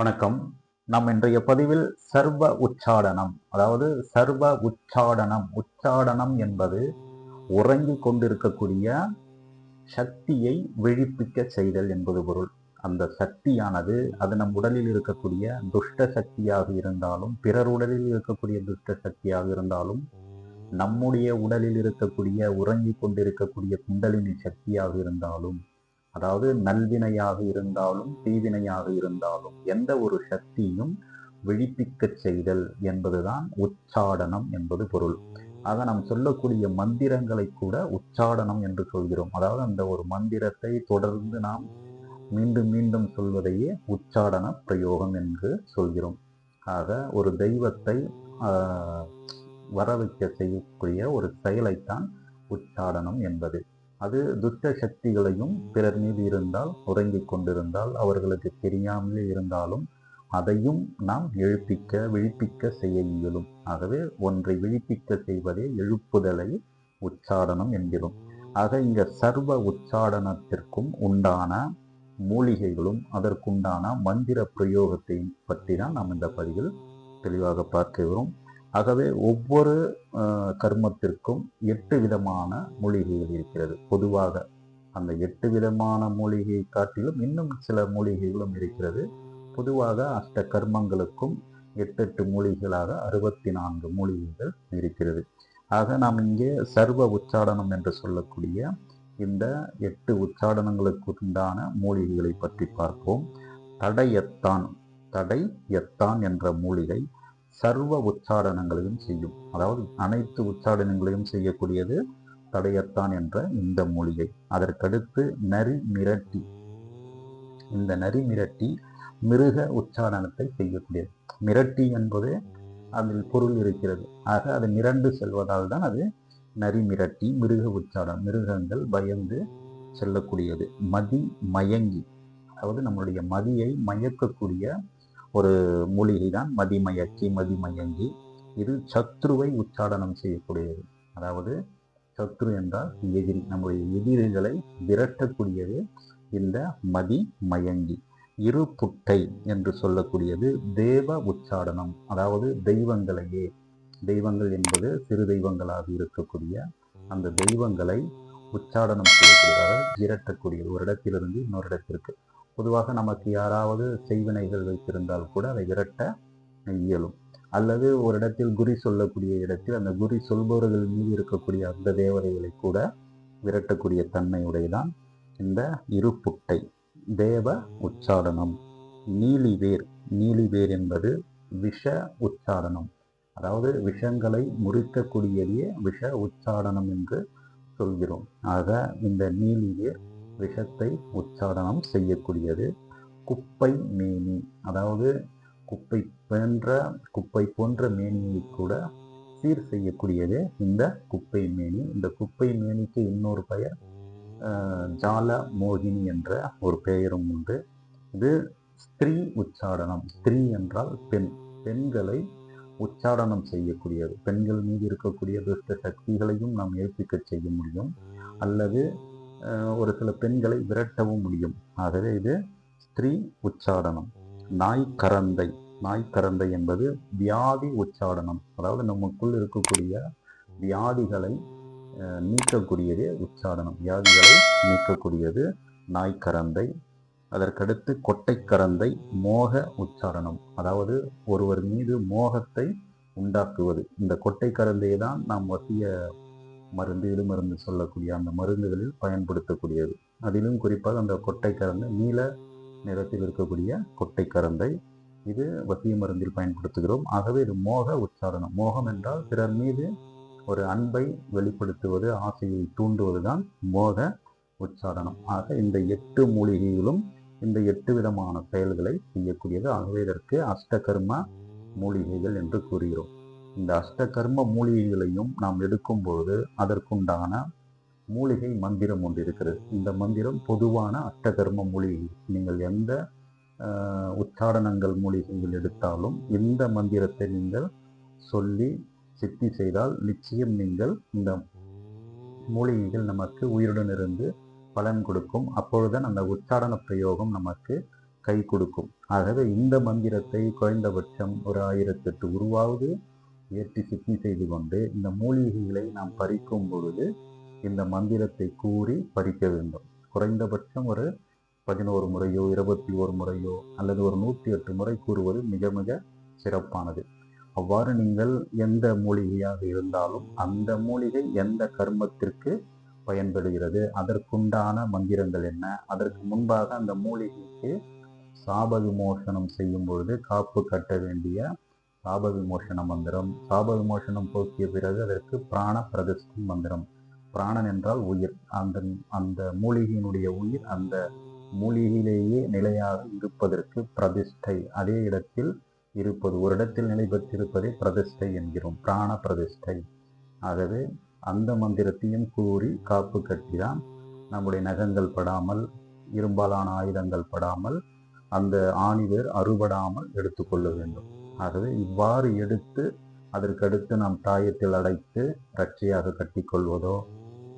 வணக்கம். நாம் இன்றைய பதிவில் சர்வ உச்சாடனம் அதாவது சர்வ உச்சாடனம். உச்சாடனம் என்பது உறங்கிக் கொண்டிருக்கக்கூடிய சக்தியை விழிப்பிக்க செய்தல் என்பது பொருள். அந்த சக்தியானது அது நம் உடலில் இருக்கக்கூடிய துஷ்ட சக்தியாக இருந்தாலும் பிறர் உடலில் இருக்கக்கூடிய துஷ்ட சக்தியாக இருந்தாலும் நம்முடைய உடலில் இருக்கக்கூடிய உறங்கிக் கொண்டிருக்கக்கூடிய குண்டலினி சக்தியாக இருந்தாலும் அதாவது நல்வினையாக இருந்தாலும் தீவினையாக இருந்தாலும் எந்த ஒரு சக்தியும் விழிப்பிக்கச் செய்தல் என்பதுதான் உச்சாடனம் என்பது பொருள். ஆக நாம் சொல்லக்கூடிய மந்திரங்களை கூட உச்சாடனம் என்று சொல்கிறோம். அதாவது அந்த ஒரு மந்திரத்தை தொடர்ந்து நாம் மீண்டும் மீண்டும் சொல்வதையே உச்சாடன பிரயோகம் என்று சொல்கிறோம். ஆக ஒரு தெய்வத்தை ஆஹ், வர வைக்க செய்யக்கூடிய ஒரு செயலைத்தான் உச்சாடனம் என்பது. அது துஷ்ட சக்திகளையும் பிறர் மீது இருந்தால் உறங்கிக் கொண்டிருந்தால் அவர்களுக்கு தெரியாமலே இருந்தாலும் அதையும் நாம் எழுப்பிக்க விழிப்பிக்க செய்ய இயலும். ஆகவே ஒன்றை விழிப்பிக்க செய்வதே எழுப்புதலை உச்சாடனம் என்கிறோம். ஆக இங்க சர்வ உச்சாடனத்திற்கும் உண்டான மூலிகைகளும் அதற்குண்டான மந்திர பிரயோகத்தை பற்றி தான் நாம் இந்த பதிவில் தெளிவாக பார்க்கிறோம் ஆகவே ஒவ்வொரு கர்மத்திற்கும் எட்டு விதமான மூலிகைகள் இருக்கிறது. பொதுவாக அந்த எட்டு விதமான மூலிகையை காட்டிலும் இன்னும் சில மூலிகைகளும் இருக்கிறது. பொதுவாக அஷ்ட கர்மங்களுக்கும் எட்டு எட்டு மூலிகைகளாக அறுபத்தி நான்கு மூலிகைகள் இருக்கிறது. ஆக நாம் இங்கே சர்வ உச்சாடனம் என்று சொல்லக்கூடிய இந்த எட்டு உச்சாடனங்களுக்கு உண்டான மூலிகைகளை பற்றி பார்ப்போம். தடையத்தான் தடை எத்தான் என்ற மூலிகை சர்வ உச்சாடனங்களையும் செய்யும். அதாவது அனைத்து உச்சாடனங்களையும் செய்யக்கூடியது தடையத்தான் என்ற இந்த மூலிகை. அதற்கடுத்து நரி மிரட்டி. இந்த நரி மிரட்டி மிருக உச்சாரணத்தை செய்யக்கூடியது. மிரட்டி என்பது அதில் பொருள் இருக்கிறது. ஆக அது மிரண்டு செல்வதால் தான் அது நரி மிரட்டி மிருக உச்சாரணம் மிருகங்கள் பயந்து செல்லக்கூடியது. மதி மயங்கி. அதாவது நம்மளுடைய மதியை மயக்கக்கூடிய ஒரு மூலிகை தான் மதிமயக்கி மதிமயங்கி. இது சத்ருவை உச்சாடனம் செய்யக்கூடியது. அதாவது சத்ரு என்றால் எதிரி. நம்முடைய எதிரிகளை விரட்டக்கூடியது இந்த மதி மயங்கி இரு புட்டை என்று சொல்லக்கூடியது தேவ உச்சாடனம். அதாவது தெய்வங்களையே. தெய்வங்கள் என்பது சிறு தெய்வங்களாக இருக்கக்கூடிய அந்த தெய்வங்களை உச்சாடனம் செய்யக்கூடியதாக விரட்டக்கூடியது. ஒரு இடத்திலிருந்து இன்னொரு இடத்திற்கு. பொதுவாக நமக்கு யாராவது செய்வினைகள் வைத்திருந்தால் கூட அதை விரட்ட இயலும். அல்லது ஒரு இடத்தில் குறி சொல்லக்கூடிய இடத்தில் அந்த குறி சொல்பவர்கள் மீது இருக்கக்கூடிய அந்த தேவதைகளை கூட விரட்டக்கூடிய தன்மையுடையதான் இந்த இருப்புட்டை தேவ உச்சாரணம். நீலிவேர் நீலிவேர் என்பது விஷ உச்சாரணம். அதாவது விஷங்களை முறிக்கக்கூடியதையே விஷ உச்சாரணம் என்று சொல்கிறோம். ஆக இந்த நீலிவேர் விஷத்தை உச்சாடனம் செய்யக்கூடியது. குப்பை மேனி. அதாவது குப்பை போன்ற குப்பை போன்ற மேனியை கூட சீர் செய்யக்கூடியது. இந்த குப்பை மேனி. இந்த குப்பை மேனிக்கு இன்னொரு பெயர் ஜால மோகினி என்ற ஒரு பெயரும் உண்டு. இது ஸ்திரீ உச்சாடனம் ஸ்திரீ என்றால் பெண். பெண்களை உச்சாடனம் செய்யக்கூடியது. பெண்கள் மீது இருக்கக்கூடிய துஷ்ட சக்திகளையும் நாம் ஏற்பிக்க செய்ய முடியும். அல்லது ஒரு சில பெண்களை விரட்டவும் முடியும். ஆகவே இது ஸ்திரீ உச்சாடனம் நாய் கரந்தை. நாய் கரந்தை என்பது வியாதி உச்சாடனம் அதாவது நமக்குள் இருக்கக்கூடிய வியாதிகளை நீக்கக்கூடியது நீக்கக்கூடியதே உச்சாடனம் வியாதிகளை நீக்கக்கூடியது நாய் கரந்தை. அதற்கடுத்து கொட்டைக்கரந்தை மோக உச்சாரணம். அதாவது ஒருவர் மீது மோகத்தை உண்டாக்குவது. இந்த கொட்டைக்கரந்தையை தான் நாம் வசிய மருந்து இடுமருந்து சொல்லக்கூடிய அந்த மருந்துகளில் பயன்படுத்தக்கூடியது. அதிலும் குறிப்பாக அந்த கொட்டைக்கரந்தை நீல நிறத்தில் இருக்கக்கூடிய கொட்டைக்கரந்தை இது வசிய மருந்தில் பயன்படுத்துகிறோம். ஆகவே இது மோக உச்சாரணம். மோகம் என்றால் பிறர் மீது ஒரு அன்பை வெளிப்படுத்துவது ஆசையை தூண்டுவது தான் மோக உச்சாரணம். ஆக இந்த எட்டு மூலிகைகளும் இந்த எட்டு விதமான செயல்களை செய்யக்கூடியது. ஆகவே இதற்கு அஷ்டகர்ம மூலிகைகள் என்று கூறுகிறோம். இந்த அஷ்டகர்ம மூலிகைகளையும் நாம் எடுக்கும்பொழுது அதற்குண்டான மூலிகை மந்திரம் ஒன்று இருக்கிறது. இந்த மந்திரம் பொதுவான அஷ்டகர்ம மூலிகை. நீங்கள் எந்த உச்சாரணங்கள் மூலிகைகள் எடுத்தாலும் இந்த மந்திரத்தை நீங்கள் சொல்லி சித்தி செய்தால் நிச்சயம் நீங்கள் இந்த மூலிகைகள் நமக்கு உயிருடன் இருந்து பலன் கொடுக்கும். அப்பொழுதுதான் அந்த உச்சாரண பிரயோகம் நமக்கு கை கொடுக்கும். ஆகவே இந்த மந்திரத்தை குறைந்தபட்சம் ஒரு ஆயிரத்தெட்டு உருவாவது ஏற்றி சித்தி செய்து கொண்டு இந்த மூலிகைகளை நாம் பறிக்கும் பொழுது இந்த மந்திரத்தை கூறி பறிக்க வேண்டும். குறைந்தபட்சம் ஒரு பதினோரு முறையோ இருபத்தி ஒரு முறையோ அல்லது ஒரு நூற்றி எட்டு முறை கூறுவது மிக மிக சிறப்பானது. அவ்வாறு நீங்கள் எந்த மூலிகையாக இருந்தாலும் அந்த மூலிகை எந்த கர்மத்திற்கு பயன்படுகிறது அதற்குண்டான மந்திரங்கள் என்ன அதற்கு முன்பாக அந்த மூலிகைக்கு சாப விமோசனம் செய்யும் பொழுது காப்பு கட்ட வேண்டிய சாப விமோசன மந்திரம். சாப விமோசனம் போக்கிய பிறகு அதற்கு பிராண பிரதிஷ்டி மந்திரம். பிராணன் என்றால் உயிர். அந்த அந்த மூலிகையினுடைய உயிர் அந்த மூலிகையிலேயே நிலையாக இருப்பதற்கு பிரதிஷ்டை. அதே இடத்தில் இருப்பது ஒரு இடத்தில் நிலை பெற்றிருப்பதை பிரதிஷ்டை என்கிறோம். பிராண பிரதிஷ்டை. ஆகவே அந்த மந்திரத்தையும் கூறி காப்பு கட்டிதான் நம்முடைய நகங்கள் படாமல் இரும்பாலான ஆயுதங்கள் படாமல் அந்த ஆணிவேர் அறுபடாமல் எடுத்துக்கொள்ள வேண்டும். ஆகவே இவ்வாறு எடுத்து அதற்கடுத்து நாம் தாயத்தில் அடைத்து ரட்சையாக கட்டிக்கொள்வதோ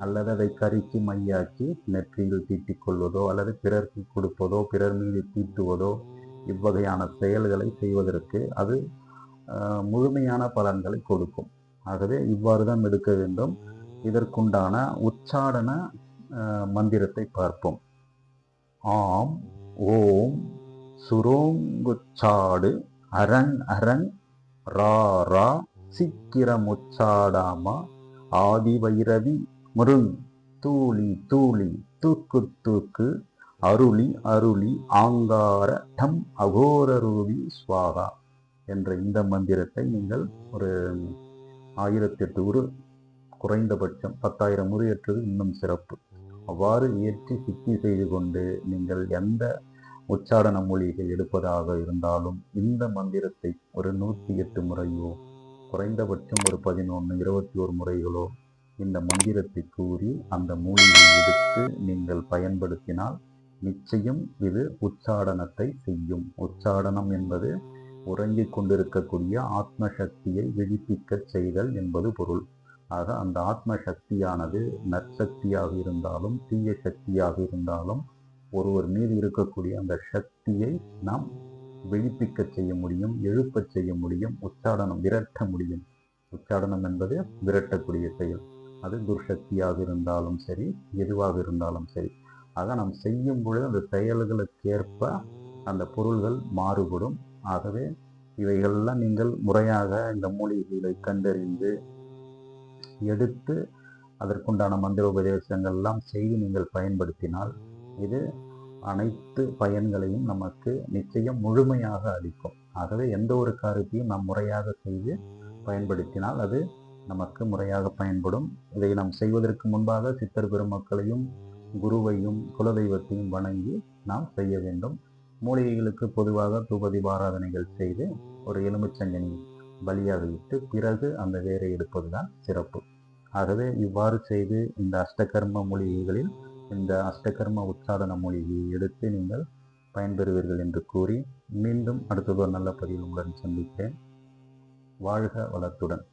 அல்லது அதை கருக்கி மையாக்கி நெற்றியில் தீட்டிக் கொள்வதோ அல்லது பிறர்க்கு கொடுப்பதோ பிறர் மீது தீட்டுவதோ இவ்வகையான செயல்களை செய்வதற்கு அது முழுமையான பலன்களை கொடுக்கும். ஆகவே இவ்வாறு தான் எடுக்க வேண்டும். இதற்குண்டான உச்சாடன மந்திரத்தை பார்ப்போம். ஆம் ஓம் சுரோங்குச்சாடு அரண் அரண் ரா ரா சிக்கிரமுச்சாடாமா ஆதி வைரவி முருங் தூளி தூளி தூக்கு தூக்கு அருளி அருளி ஆங்கார டம் அகோரரூவி சுவாகா என்ற இந்த மந்திரத்தை நீங்கள் ஒரு ஆயிரத்தெட்டு உரு குறைந்தபட்சம் பத்தாயிரம் முறை ஏற்றது இன்னும் சிறப்பு. அவ்வாறு ஏற்றி சித்தி செய்து கொண்டு நீங்கள் எந்த உச்சாரண மூலிகை எடுப்பதாக இருந்தாலும் இந்த மந்திரத்தை ஒரு நூற்றி எட்டு முறையோ குறைந்தபட்சம் ஒரு பதினொன்று இருபத்தி ஒரு முறைகளோ இந்த மந்திரத்தை கூறி அந்த மூலிகையை எடுத்து நீங்கள் பயன்படுத்தினால் நிச்சயம் இது உச்சாடனத்தை செய்யும். உச்சாடனம் என்பது உறங்கிக் கொண்டிருக்கக்கூடிய ஆத்ம சக்தியை விழிப்பிக்க செய்தல் என்பது பொருள். ஆக அந்த ஆத்ம சக்தியானது நற்சக்தியாக இருந்தாலும் தீய சக்தியாக இருந்தாலும் ஒருவர் மீது இருக்கக்கூடிய அந்த சக்தியை நாம் விழிப்பிக்க செய்ய முடியும் எழுப்பச் செய்ய முடியும் உச்சாடனம் விரட்ட முடியும். உச்சாடனம் என்பது விரட்டக்கூடிய செயல். அது துர்சக்தியாக இருந்தாலும் சரி எதுவாக இருந்தாலும் சரி. ஆக நாம் செய்யும் பொழுது அந்த செயல்களுக்கேற்ப அந்த பொருள்கள் மாறுபடும். ஆகவே இவைகளெல்லாம் நீங்கள் முறையாக இந்த மூலிகைகளை கண்டறிந்து எடுத்து அதற்குண்டான மந்திர உபதேசங்கள்லாம் செய்து நீங்கள் பயன்படுத்தினால் இது அனைத்து பயன்களையும் நமக்கு நிச்சயம் முழுமையாக அளிக்கும். ஆகவே எந்த ஒரு காரியத்தையும் நாம் முறையாக செய்து பயன்படுத்தினால் அது நமக்கு முறையாக பயன்படும். இதை நாம் செய்வதற்கு முன்பாக சித்தர் பெருமக்களையும் குருவையும் குலதெய்வத்தையும் வணங்கி நாம் செய்ய வேண்டும். மூலிகைகளுக்கு பொதுவாக தூபதி செய்து ஒரு எலுமிச்சங்கனி பலியாக விட்டு பிறகு அந்த வேரை எடுப்பதுதான் சிறப்பு. ஆகவே இவ்வாறு செய்து இந்த அஷ்டகர்ம மூலிகைகளில் இந்த அஷ்டகர்ம உச்சாரண மொழியை எடுத்து நீங்கள் பயன்பெறுவீர்கள் என்று கூறி மீண்டும் அடுத்தது ஒரு நல்ல பதிவு உங்களுடன் சந்திப்பேன் வாழ்க வளத்துடன்.